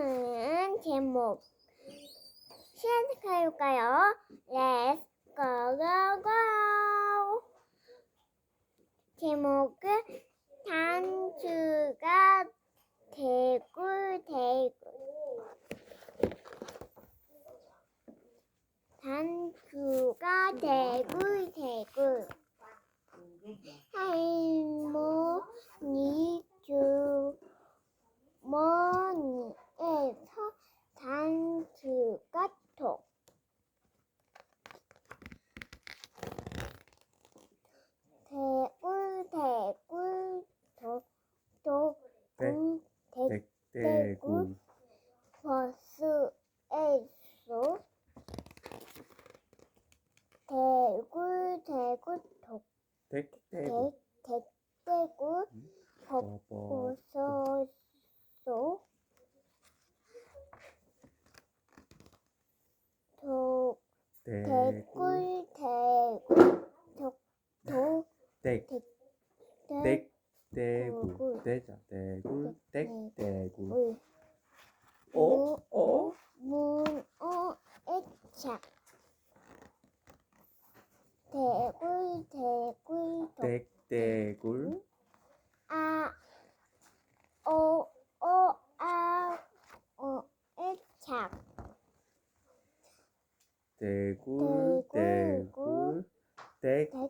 오늘은 제목 시작할까요? Let's go go go 제목은 단추가 대굴대 대 댁대구 버스에서 대굴 대굴 독 대대굴 버버 버섯소 독 대구 독독 댁대댁 대구 대구. 대자 대구 댁대구 물 어? 어? 문어 애착 대굴 대굴 독 댁 대굴 아, 어, 어, 아, 어, 애착. 대굴 대굴, 대굴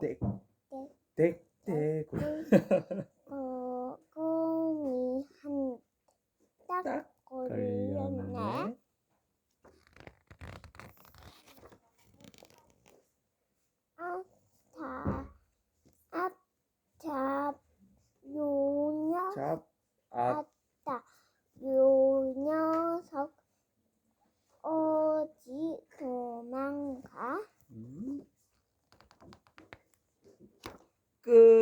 대굴, 독, 댁 대, 댁대굴 거, 곰이 한, 딱 딱 걸렸네. 걸렸네 앞차 앞차 요녀 잡 앞 good.